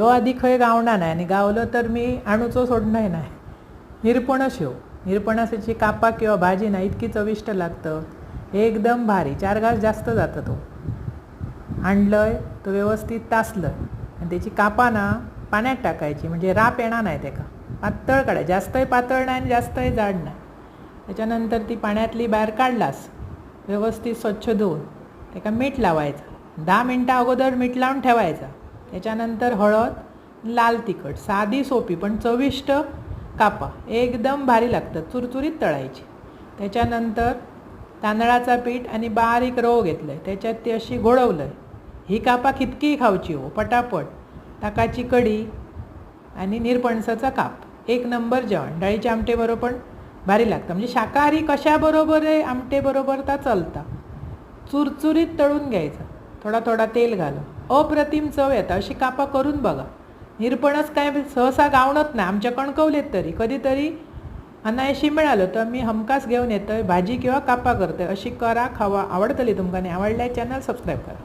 ह्यो आधी खंय गावना नाही आणि गावलो तर मी आणूचो सोडणंय नाही निरपणस ह्यो निरपणसाची कापा किंवा भाजी ना इतकी चविष्ट लागतं. एकदम भारी. चार घास जास्त जातं तो. आणलंय तो व्यवस्थित तासलं आणि त्याची कापा ना पाण्यात टाकायची. म्हणजे राप येणार नाही त्याका. पातळ काढाय. जास्तही पातळ नाही आणि जास्तही जाड नाही त्याच्यानंतर ती पाण्यातली बाहेर काढलास. व्यवस्थित स्वच्छ धुवून. त्याका मीठ लावायचं. दहा मिनटां अगोदर मीठ लावून ठेवायचा. त्याच्यानंतर हळद लाल तिखट साधी सोपी पण चविष्ट कापा. एकदम भारी लागतात चुरचुरीत तळायची. त्याच्यानंतर तांदळाचा पीठ आणि बारीक रव घेतलं आहे त्याच्यात ती अशी घोळवलं आहे ही कापा कितकी खावची हो पटापट. ताकाची कढी आणि निरपणसाचा काप. एक नंबर जेवण. डाळीचे आमटेबरोबर पण भारी लागतं. म्हणजे शाकाहारी कशाबरोबर आहे आमटेबरोबर ता चलता. चुरचुरीत तळून घ्यायचं. थोडा थोडा तेल घालून अप्रतिम चव येतं अशी कापा करून बघा. निरपणच काय सहसा गावणत नाही आमच्या कणकवलेत तरी. कधीतरी अनायशी मिळालं तर मी हमखास घेऊन येतोय भाजी किंवा कापा करतोय अशी करा खावा आवडतली तुमकां आणि आवडल्या चॅनल सबस्क्राईब करा.